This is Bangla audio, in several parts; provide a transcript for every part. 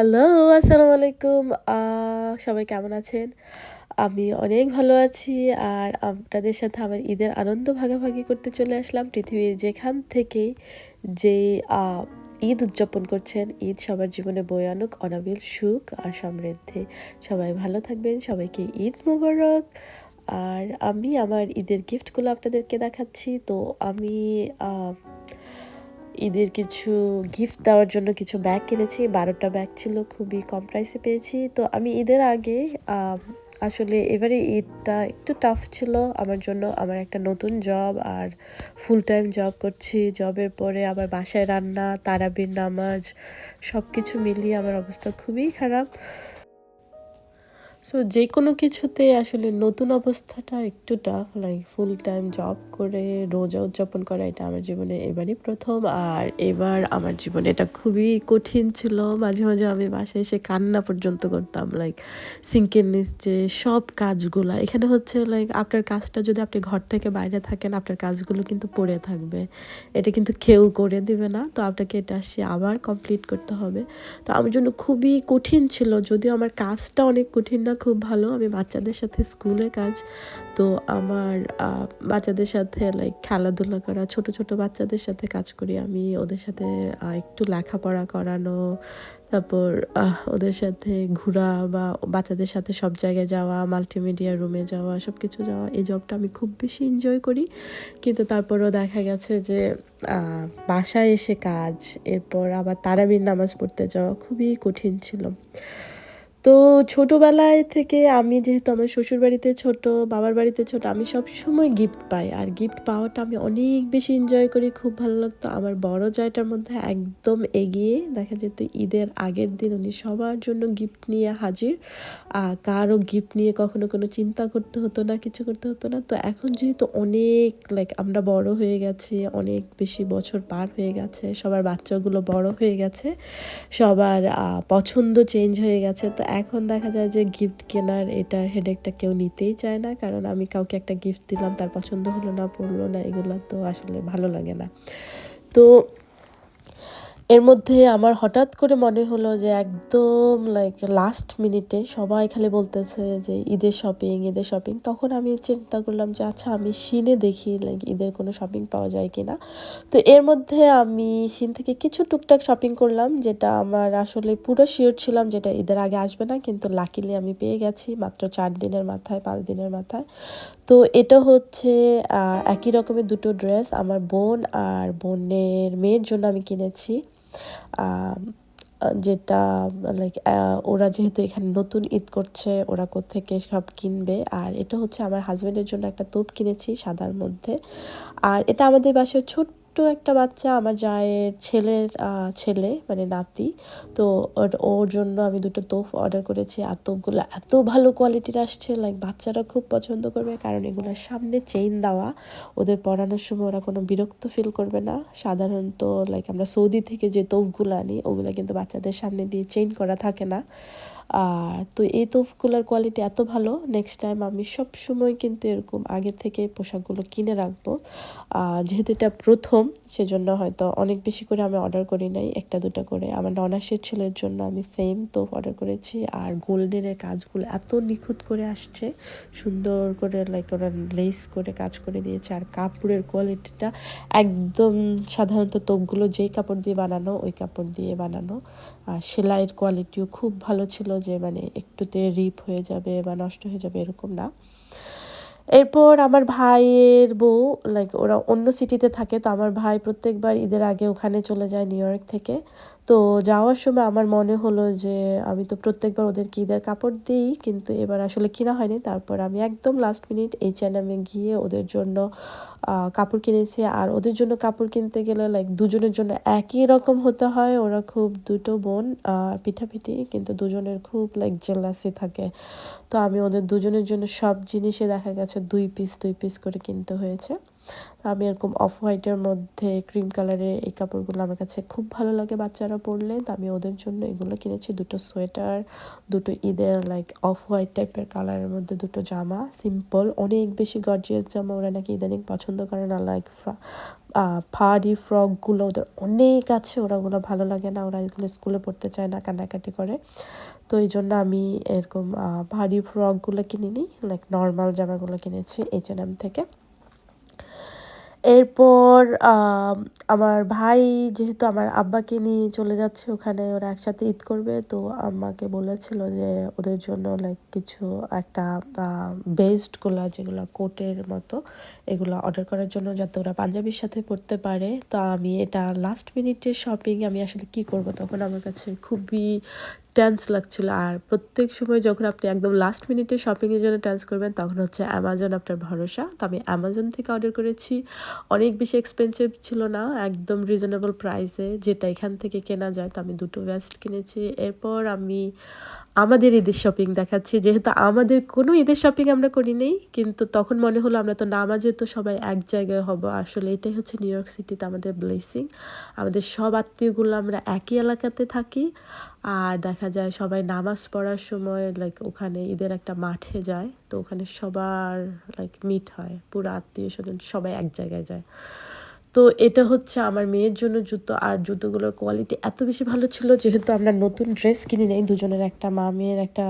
হ্যালো আসসালামু আলাইকুম সবাই কেমন আছেন? আমি অনেক ভালো আছি আর আপনাদের সাথে আমার ঈদের আনন্দ ভাগাভাগি করতে চলে আসলাম। পৃথিবীর যেখান থেকেই যে ঈদ উদযাপন করছেন, ঈদ সবার জীবনে বয়ে আনুক অনাবিল, সুখ আর সমৃদ্ধি। সবাই ভালো থাকবেন, সবাইকে ঈদ মোবারক। আর আমি আমার ঈদের গিফটগুলো আপনাদেরকে দেখাচ্ছি। তো আমি ঈদের কিছু গিফট দেওয়ার জন্য কিছু ব্যাগ কিনেছি। বারোটা ব্যাগ ছিল, খুবই কম প্রাইসে পেয়েছি। তো আমি ঈদের আগে আসলে এবারে ঈদটা একটু টাফ ছিল। আমার জন্য আমার একটা নতুন জব আর ফুল টাইম জব করছি। জবের পরে আবার বাসায় রান্না, তারাবির নামাজ সব কিছু মিলিয়ে আমার অবস্থা খুবই খারাপ। সো যে কোনো কিছুতে আসলে নতুন অবস্থাটা একটু tough like full time job করে রোজা উদযাপন করা, এটা আমার জীবনে এবারই প্রথম। আর এবার আমার জীবনে এটা খুবই কঠিন ছিল। মাঝে মাঝে আমি বাসায় এসে কান্না পর্যন্ত করতাম লাইক সিঙ্কের নিচে সব কাজগুলা। এখানে হচ্ছে লাইক আপনার কাজটা যদি আপনি ঘর থেকে বাইরে থাকেন, আপনার কাজগুলো কিন্তু পড়ে থাকবে। এটা কিন্তু কেউ করে দিবে না। তো আপনাকে এটা সে আবার কমপ্লিট করতে হবে। তো আমার জন্য খুবই কঠিন ছিল। যদিও আমার কাজটা অনেক কঠিন না খুব ভালো। আমি বাচ্চাদের সাথে স্কুলে কাজ। তো আমার বাচ্চাদের সাথে লাইক খেলাধুলা করা, ছোট ছোট বাচ্চাদের সাথে কাজ করি আমি। ওদের সাথে একটু লেখাপড়া করানো, তারপর ওদের সাথে ঘোরা বা বাচ্চাদের সাথে সব জায়গায় যাওয়া মাল্টিমিডিয়া রুমে যাওয়া সব কিছু যাওয়া, এই জবটা আমি খুব বেশি এনজয় করি। কিন্তু তারপরও দেখা গেছে যে বাসায় এসে কাজ, এরপর আবার তারাবির নামাজ পড়তে যাওয়া খুবই কঠিন ছিল। তো ছোটোবেলায় থেকে আমি যেহেতু আমার শ্বশুরবাড়িতে ছোট, বাবার বাড়িতে ছোট, আমি সব সময় গিফট পাই। আর গিফট পাওয়াটা আমি অনেক বেশি এনজয় করি, খুব ভালো লাগতো। আমার বড় জয়টার মধ্যে একদম এগিয়ে দেখা যেত ঈদের আগের দিন উনি সবার জন্য গিফট নিয়ে হাজির। আর কারও গিফট নিয়ে কখনো কোনো চিন্তা করতে হতো না, কিছু করতে হতো না। তো এখন যেহেতু অনেক লাইক আমরা বড় হয়ে গেছি, অনেক বেশি বছর পার হয়ে গেছে, সবার বাচ্চাগুলো বড় হয়ে গেছে, সবার পছন্দ চেঞ্জ হয়ে গেছে, তো এখন দেখা যায় যে গিফট কেনার এটার হেডেকটা কেউ নিতেই চায় না। কারণ আমি কাউকে একটা গিফট দিলাম, তার পছন্দ হলো না, পড়ল না, এগুলো তো আসলে ভালো লাগে না। তো এর মধ্যে আমার হঠাৎ করে মনে হলো যে একদম লাইক লাস্ট মিনিটে সবাই খালি বলতেছে যে ঈদের শপিং ঈদের শপিং তখন আমি চিন্তা করলাম যে আচ্ছা আমি শিনে দেখি লাইক ঈদের কোনো শপিং পাওয়া যায় কি না তো এর মধ্যে আমি শিন থেকে কিছু টুকটাক শপিং করলাম, যেটা আমার আসলে পুরো শিওর ছিলাম যেটা ঈদের আগে আসবে না, কিন্তু লাকিলি আমি পেয়ে গেছি মাত্র চার দিনের মাথায়, পাঁচ দিনের মাথায়। তো এটা হচ্ছে একই রকমের দুটো ড্রেস আমার বোন আর বোনের মেয়ের জন্য আমি কিনেছি। যেটা লাইক ওরা যেহেতু এখানে নতুন ঈদ করছে, ওরা থেকে সব কিনবে। আর এটা হচ্ছে আমার হাজব্যান্ডের জন্য একটা তোপ কিনেছি সাদার মধ্যে। আর এটা আমাদের বাসায় ছোট্ট একটা বাচ্চা আমার জায়ের ছেলের ছেলে মানে নাতি। তো ওর জন্য আমি দুটো তোপ অর্ডার করেছি। আর তোপগুলো এত ভালো কোয়ালিটির আসছে লাইক বাচ্চারা খুব পছন্দ করবে। কারণ এগুলোর সামনে চেইন দেওয়া। ওদের পরানোর সময় ওরা কোনো বিরক্ত ফিল করবে না। সাধারণত লাইক আমরা সৌদি থেকে যে তোফগুলো আনি, ওগুলো কিন্তু বাচ্চাদের সামনে দিয়ে চেইন করা থাকে না। আর তো এই তোফগুলোর কোয়ালিটি এত ভালো নেক্সট টাইম আমি সব সময় কিন্তু এরকম আগে থেকে পোশাকগুলো কিনে রাখব। যেহেতু এটা প্রথম, সেজন্য হয়তো অনেক বেশি করে আমি অর্ডার করি নাই, একটা দুটো করে। আমার ননাসের ছেলের জন্য আমি সেম তোফ অর্ডার করেছি। আর গোল্ডেনের কাজগুলো এত নিখুঁত করে আসছে, সুন্দর করে লাইক ওরা লেস করে কাজ করে দিয়েছে। আর কাপড়ের কোয়ালিটিটা একদম সাধারণত তোপগুলো যেই কাপড় দিয়ে বানানো, ওই কাপড় দিয়ে বানানো। আর সেলাইয়ের কোয়ালিটিও খুব ভালো ছিল যে মানে একটুতে রিপ হয়ে যাবে বা নষ্ট হয়ে যাবে এরকম না। এরপর আমার ভাইয়ের বউ লাইক ওরা অন্য সিটিতে থাকে, তো আমার ভাই প্রত্যেকবার ঈদের আগে ওখানে চলে যায় নিউ ইয়র্ক থেকে। তো যাওয়ার সময় আমার মনে হলো যে আমি তো প্রত্যেকবার ওদেরকে ঈদের কাপড় দিই, কিন্তু এবার আসলে কিনা হয়নি। তারপর আমি একদম লাস্ট মিনিট এই এমে গিয়ে ওদের জন্য কাপড় কিনেছি। আর ওদের জন্য কাপড় কিনতে গেলে লাইক দুজনের জন্য একই রকম হতে হয়। ওরা খুব দুটো বোন পিঠাপিঠি, কিন্তু দুজনের খুব লাইক জেলাসি থাকে। তো আমি ওদের দুজনের জন্য সব জিনিসে দেখা গেছে দুই পিস দুই পিস করে কিনতে হয়েছে। আমি এরকম অফ হোয়াইটের মধ্যে ক্রিম কালারের এই কাপড়গুলো আমার কাছে খুব ভালো লাগে বাচ্চারা পরলে। তো আমি ওদের জন্য এগুলো কিনেছি। দুটো সোয়েটার, দুটো ঈদের লাইক অফ হোয়াইট টাইপের কালারের মধ্যে দুটো জামা সিম্পল অনেক বেশি গর্জিয়াস জামা ওরা নাকি ইদানিং পছন্দ করে না। লাইক ফাড়ি, ফ্রকগুলো ওদের অনেক আছে। ওরা ওগুলো ভালো লাগে না। ওরা এগুলো স্কুলে পড়তে চায় না কান্নাকাটি করে। তো এই জন্য আমি এরকম ভারী ফ্রকগুলো কিনিনি। লাইক নর্মাল জামাগুলো কিনেছি এইচ এন এম থেকে। এরপর আমার ভাই যেহেতু আমার আব্বাকে নিয়ে চলে যাচ্ছে ওখানে, ওরা একসাথে ঈদ করবে, তো আমাকে বলেছিল যে ওদের জন্য লাইক কিছু একটা বেস্টগুলো যেগুলো কোটের মতো, এগুলো অর্ডার করার জন্য যাতে ওরা পাঞ্জাবির সাথে পড়তে পারে। তো আমি এটা লাস্ট মিনিটের শপিং আমি আসলে কি করব তখন আমার কাছে খুবই টেন্স লাগছিল। আর প্রত্যেক সময় যখন আপনি একদম লাস্ট মিনিটে শপিংয়ের জন্য টেন্স করবেন, তখন হচ্ছে অ্যামাজন আপনার ভরসা। তো আমি অ্যামাজন থেকে অর্ডার করেছি। অনেক বেশি এক্সপেন্সিভ ছিল না, একদম রিজনেবল প্রাইসে যেটা এখান থেকে কেনা যায়, তো আমি দুটো ভেস্ট কিনেছি। এরপর আমি আমাদের ঈদের শপিং দেখাচ্ছি। যেহেতু আমাদের কোনো ঈদের শপিং আমরা করি নেই, কিন্তু তখন মনে হলো আমরা তো নামাজে তো সবাই এক জায়গায় হব। আসলে এটাই হচ্ছে নিউ ইয়র্ক সিটিতে আমাদের ব্লেসিং আমাদের সব আত্মীয়গুলো আমরা একই এলাকাতে থাকি। আর দেখা যায় সবাই নামাজ পড়ার সময় লাইক ওখানে ঈদের একটা মাঠে যায়, তো ওখানে সবার লাইক মিট হয়। পুরো আত্মীয় স্বজন সবাই এক জায়গায় যায়। তো এটা হচ্ছে আমার মেয়ের জন্য জুতো, আর জুতোগুলোর কোয়ালিটি এত বেশি ভালো ছিল যেহেতু আমরা নতুন ড্রেস কিনি নেই, দুজনের একটা মা মেয়ের একটা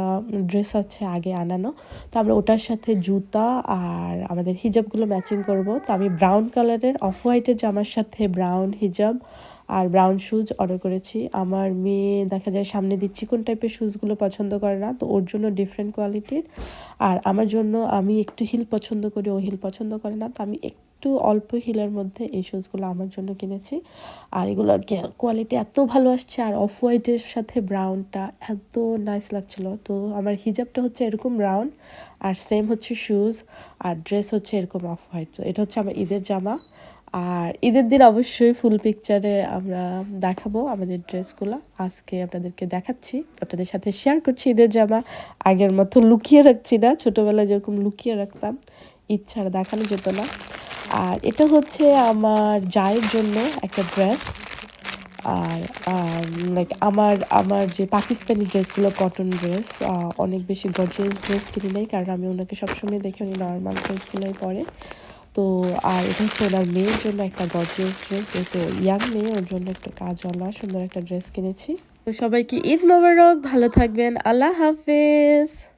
ড্রেস আছে আগে আনানো। তো আমরা ওটার সাথে জুতা আর আমাদের হিজাবগুলো ম্যাচিং করব। তো আমি ব্রাউন কালারের অফ হোয়াইটের জামার সাথে ব্রাউন হিজাব আর ব্রাউন শুজ অর্ডার করেছি। আমার মেয়ে দেখা যায় সামনে দিচ্ছি কোন টাইপের শুজগুলো পছন্দ করে না, তো ওর জন্য ডিফারেন্ট কোয়ালিটির আর আমার জন্য আমি একটু হিল পছন্দ করি, ও হিল পছন্দ করে না, তো আমি একটু অল্প হিলের মধ্যে এই শুজগুলো আমার জন্য কিনেছি। আর এগুলোর কোয়ালিটি এত ভালো আসছে, আর অফ হোয়াইটের সাথে ব্রাউনটা এত নাইস লাগছিল। তো আমার হিজাবটা হচ্ছে এরকম ব্রাউন আর সেম হচ্ছে শুজ আর ড্রেস হচ্ছে এরকম অফ হোয়াইট তো এটা হচ্ছে আমার ঈদের জামা। আর ঈদের দিন অবশ্যই ফুল পিকচারে আমরা দেখাবো আমাদের ড্রেসগুলো। আজকে আপনাদেরকে দেখাচ্ছি, আপনাদের সাথে শেয়ার করছি ঈদের জামা। আগের মতো লুকিয়ে রাখছি না, ছোটোবেলায় যেরকম লুকিয়ে রাখতাম ঈদ ছাড়া দেখানো যেত না। আর এটা হচ্ছে আমার জায়ের জন্য একটা ড্রেস আর লাইক আমার আমার যে পাকিস্তানি ড্রেসগুলো কটন ড্রেস অনেক বেশি গর্জিয়াস ড্রেস কিনি নেই, কারণ আমি ওনাকে সবসময় দেখে, উনি নর্মাল ড্রেসগুলোই পরে। তো, আর এটা হচ্ছে ওনার মেয়ের জন্য একটা গর্জিয়াস ড্রেস যেহেতু ইয়াং মেয়ে, ওর জন্য একটা কাজওয়ালা, সুন্দর একটা ড্রেস কিনেছি। তো সবাইকে ঈদ মোবারক, ভালো থাকবেন, আল্লাহ হাফেজ।